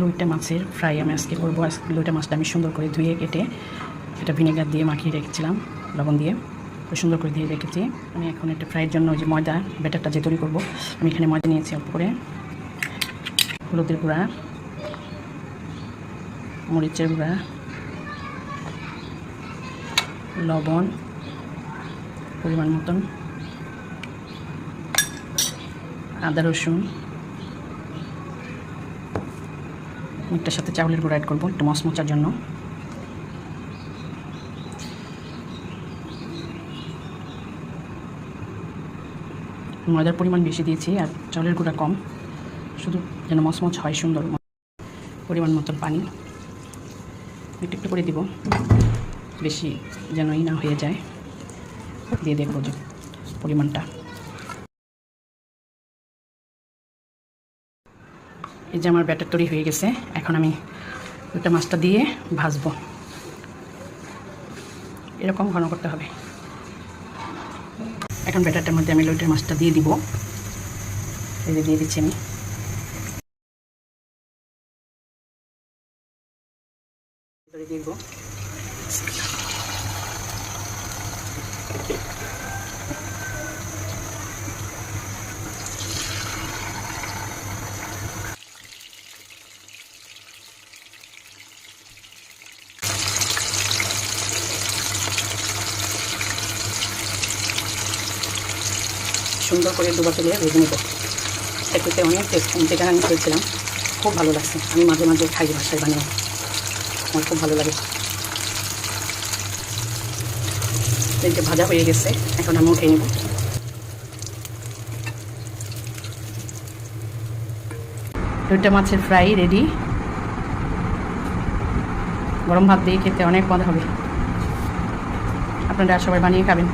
লইটা মাছের ফ্রাই আমি আজকে করব। লইটা মাছটা আমি সুন্দর করে ধুয়ে কেটে এটা ভিনেগার দিয়ে মাখিয়ে রেখেছিলাম, লবণ দিয়ে। সুন্দর করে দিয়ে রেখেছি। আমি এখন একটা ফ্রাইয়ের জন্য ওই যে ময়দা, ব্যাটারটা যে তৈরি করব, আমি এখানে ময়দা নিয়েছি অল্প করে। হলুদের গুঁড়া, মরিচের গুঁড়া, লবণ পরিমাণ মতন, আদা রসুন মিটটার সাথে চাউলের গুঁড়া অ্যাড করব, একটু মচমচার জন্য। ময়দার পরিমাণ বেশি দিয়েছি, আর চাউলের গুঁড়া কম। শুধু যেন মচমচ হয় সুন্দর পরিমাণ মতন পানি। একটু একটু করে দিব, বেশি যেন ই না হয়ে যায়। দিয়ে দেখব যে পরিমাণটা। এই যে আমার ব্যাটার তৈরি হয়ে গেছে, এখন আমি ওইটা মাছটা দিয়ে ভাজবো। এরকম ঘন করতে হবে। এখন ব্যাটারটার মধ্যে আমি লইটের মাছটা দিয়ে দিব। এই দিয়ে দিচ্ছি আমি। দিব। সুন্দর করে ডুবা তেলে ভেজে নেব। খেতে অনেক টেস্ট যেটা আমি করেছিলাম খুব ভালো লাগছে। আমি মাঝে মাঝে খাই বাসায় বানিয়ে। আমার খুব ভালো লাগে। এই ভাজা হয়ে গেছে, এখন আমি উঠে নেব। দুটা মাছের ফ্রাই রেডি গরম ভাত দিয়ে খেতে অনেক মজা হবে। আপনারা সবাই বানিয়ে খাবেন।